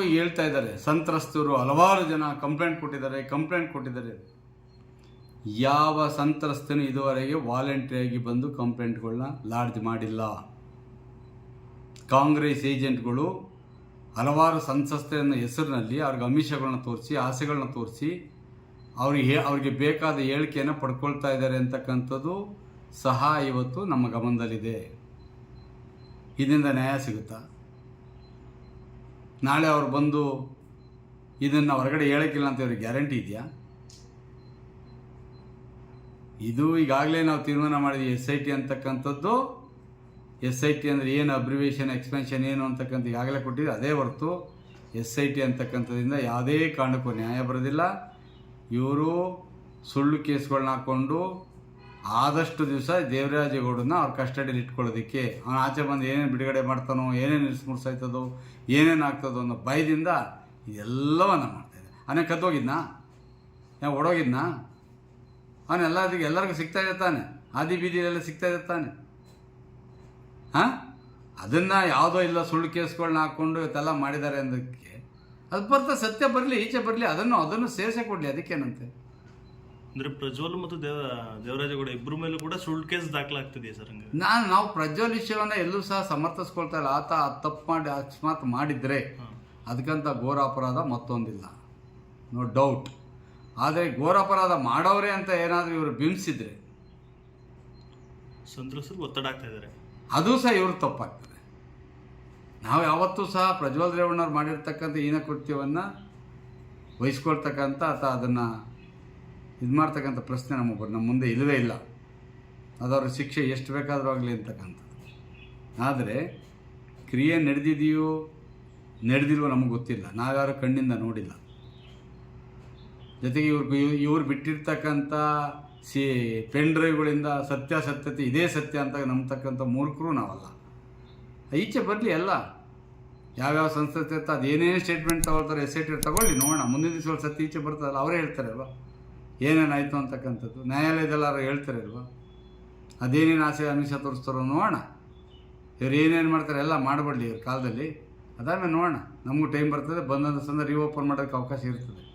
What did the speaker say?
ಹೇಳ್ತಾ ಇದ್ದಾರೆ. ಸಂತ್ರಸ್ತರು ಹಲವಾರು ಜನ ಕಂಪ್ಲೇಂಟ್ ಕೊಟ್ಟಿದ್ದಾರೆ ಕಂಪ್ಲೇಂಟ್ ಕೊಟ್ಟಿದ್ದಾರೆ. ಯಾವ ಸಂತ್ರಸ್ತನು ಇದುವರೆಗೆ ವಾಲಂಟ್ರಿಯಾಗಿ ಬಂದು ಕಂಪ್ಲೇಂಟ್ಗಳನ್ನ ಲಾಡ್ಜ್ ಮಾಡಿಲ್ಲ. ಕಾಂಗ್ರೆಸ್ ಏಜೆಂಟ್ಗಳು ಹಲವಾರು ಸಂತ್ರಸ್ತೆಯನ್ನ ಹೆಸರಿನಲ್ಲಿ ಅವ್ರಿಗೆ ಅಮಿಷಗಳನ್ನ ತೋರಿಸಿ ಆಸೆಗಳನ್ನ ತೋರಿಸಿ, ಅವ್ರಿಗೆ ಅವ್ರಿಗೆ ಬೇಕಾದ ಹೇಳಿಕೆಯನ್ನು ಪಡ್ಕೊಳ್ತಾ ಇದ್ದಾರೆ ಅಂತಕ್ಕಂಥದ್ದು ಸಹ ಇವತ್ತು ನಮ್ಮ ಗಮನದಲ್ಲಿದೆ. ಇದರಿಂದ ನ್ಯಾಯ ಸಿಗುತ್ತಾ? ನಾಳೆ ಅವ್ರು ಬಂದು ಇದನ್ನು ಹೊರಗಡೆ ಹೇಳೋಕ್ಕಿಲ್ಲ ಅಂತ ಇವ್ರಿಗೆ ಗ್ಯಾರಂಟಿ ಇದೆಯಾ? ಇದು ಈಗಾಗಲೇ ನಾವು ತೀರ್ಮಾನ ಮಾಡಿದ್ವಿ ಎಸ್ ಐ ಟಿ ಅಂತಕ್ಕಂಥದ್ದು. ಎಸ್ ಐ ಟಿ ಅಂದರೆ ಏನು ಅಬ್ರಿವೇಷನ್ ಎಕ್ಸ್ಪೆನ್ಷನ್ ಏನು ಅಂತಕ್ಕಂಥ ಈಗಾಗಲೇ ಕೊಟ್ಟಿದ್ದು ಅದೇ ಹೊರತು ಎಸ್ ಐ ಟಿ ಅಂತಕ್ಕಂಥದ್ದರಿಂದ ಯಾವುದೇ ಕಾರಣಕ್ಕೂ ನ್ಯಾಯ ಬರೋದಿಲ್ಲ ಇವರು ಸುಳ್ಳು ಕೇಸ್ಗಳನ್ನ ಹಾಕ್ಕೊಂಡು ಆದಷ್ಟು ದಿವಸ ದೇವರಾಜೇಗೌಡನ್ನ ಅವ್ರ ಕಸ್ಟಡಿಯಲ್ಲಿ ಇಟ್ಕೊಳ್ಳೋದಕ್ಕೆ. ಅವನು ಆಚೆ ಬಂದು ಏನೇನು ಬಿಡುಗಡೆ ಮಾಡ್ತಾನೋ, ಏನೇನು ನಿಸ್ಮುರ್ಸಾಯ್ತದೋ ಏನೇನು ಆಗ್ತದೋ ಅನ್ನೋ ಭಯದಿಂದ ಎಲ್ಲವನ್ನ ಮಾಡ್ತಾಯಿದ್ದೆ ಅವನೇ ಕದ್ದೋಗಿದ್ನಾ ನಾವು ಓಡೋಗಿದ್ನಾ? ಅವನು ಎಲ್ಲದಕ್ಕೆ ಎಲ್ಲರಿಗೂ ಸಿಗ್ತಾ ಇರ್ತಾನೆ ಆದಿ ಬೀದಿಲೆಲ್ಲ ಸಿಗ್ತಾ ಇರ್ತಾನೆ ಹಾಂ? ಅದನ್ನು ಯಾವುದೋ ಇಲ್ಲ ಸುಳ್ಳು ಕೇಸ್ಗಳನ್ನ ಹಾಕ್ಕೊಂಡು ಇವತ್ತೆಲ್ಲ ಮಾಡಿದ್ದಾರೆ ಅನ್ನೋದಕ್ಕೆ ಅದು ಬರ್ತಾ ಸತ್ಯ ಬರಲಿ, ಈಚೆ ಬರಲಿ, ಅದನ್ನು ಅದನ್ನು ಸೇರಿಸೇ ಕೊಡಲಿ, ಅದಕ್ಕೇನಂತೆ? ಅಂದ್ರೆ ಪ್ರಜ್ವಲ್ ಮತ್ತು ದೇವ ದೇವರಾಜಗೌಡ ಇಬ್ಬರ ಮೇಲೂ ಕೂಡ ಸುಳ್ಳು ಕೇಸ್ ದಾಖಲಾಗ್ತಿದೆಯಾ ಸರ್ ಹಂಗೆ ನಾನು ನಾವು ಪ್ರಜ್ವಲ್ ವಿಷಯವನ್ನ ಎಲ್ಲೂ ಸಹ ಸಮರ್ಥಿಸ್ಕೊಳ್ತಾ ಇಲ್ಲ. ಆತ ತಪ್ಪು ಮಾಡಿ ಅಕಸ್ಮಾತ್ ಮಾಡಿದರೆ ಅದಕ್ಕಂತ ಘೋರ ಅಪರಾಧ ಮತ್ತೊಂದಿಲ್ಲ. ನೋ ಡೌಟ್ ಆದರೆ ಘೋರ ಅಪರಾಧ ಮಾಡೋರೆ ಅಂತ ಏನಾದರೂ ಇವರು ಬಿಂಬಿಸಿದ್ರೆ ಸಂತ್ರಸ್ತರು ಒತ್ತಡ ಆಗ್ತಾ ಇದ್ದಾರೆ ಅದು ಸಹ ಇವರು ತಪ್ಪಾಗ್ತದೆ. ನಾವು ಯಾವತ್ತೂ ಸಹ ಪ್ರಜ್ವಲ್ ರೇವಣ್ಣವ್ರು ಮಾಡಿರ್ತಕ್ಕಂಥ ಹೀನ ಕೃತ್ಯವನ್ನು ವಹಿಸ್ಕೊಳ್ತಕ್ಕಂಥ ಅಥವಾ ಅದನ್ನು ಇದು ಮಾಡ್ತಕ್ಕಂಥ ಪ್ರಶ್ನೆ ನಮ್ಮ ನಮ್ಮ ಮುಂದೆ ಇಲ್ಲವೇ ಇಲ್ಲ. ಅದವ್ರ ಶಿಕ್ಷೆ ಎಷ್ಟು ಬೇಕಾದರೂ ಆಗಲಿ ಅಂತಕ್ಕಂಥದ್ದು. ಆದರೆ, ಕ್ರಿಯೆ ನಡೆದಿದೆಯೋ ನಡೆದಿರುವ ನಮಗೆ ಗೊತ್ತಿಲ್ಲ. ನಾವ್ಯಾರು ಕಣ್ಣಿಂದ ನೋಡಿಲ್ಲ. ಜೊತೆಗೆ ಇವ್ರಿಗೆ ಇವ್ರು ಬಿಟ್ಟಿರ್ತಕ್ಕಂಥ ಸಿ ಪೆನ್ ಡ್ರೈವ್ಗಳಿಂದ ಸತ್ಯಾಸತ್ಯತೆ ಇದೇ ಸತ್ಯ ಅಂತ ನಂಬ್ತಕ್ಕಂಥ ಮೂರ್ಖರು ನಾವಲ್ಲ. ಈಚೆ ಬರಲಿ ಎಲ್ಲ. ಯಾವ್ಯಾವ ಸಂಸ್ಥೆ ಇರ್ತಾ ಅದೇನೇ ಸ್ಟೇಟ್ಮೆಂಟ್ ತಗೊಳ್ತಾರೆ, ಎಸ್ ಐ ಟಿ ತಗೊಳ್ಳಿ, ನೋಡೋಣ. ಮುಂದಿನ ದಿವಸಗಳು ಸತ್ಯ ಈಚೆ ಬರ್ತದಲ್ಲ, ಅವರೇ ಹೇಳ್ತಾರೆ ಅಲ್ವಾ? ಏನೇನಾಯಿತು ಅಂತಕ್ಕಂಥದ್ದು ನ್ಯಾಯಾಲಯದಲ್ಲಾರು ಹೇಳ್ತಾರೆ ಅಲ್ವಾ? ಅದೇನೇನು ಆಸೆ ಅಮಿಷ ತೋರಿಸ್ತಾರೋ ನೋಡೋಣ. ಇವ್ರು ಏನೇನು ಮಾಡ್ತಾರೆ ಎಲ್ಲ ಮಾಡಬಡ್ಲಿ ಇವ್ರ ಕಾಲದಲ್ಲಿ. ಅದಾದ್ಮೇಲೆ ನೋಡೋಣ. ನಮಗೂ ಟೈಮ್ ಬರ್ತದೆ ಬಂದಂಥ ಸಂದರ್ಭ ರೀಓಪನ್ ಮಾಡೋಕ್ಕೆ ಅವಕಾಶ ಇರ್ತದೆ.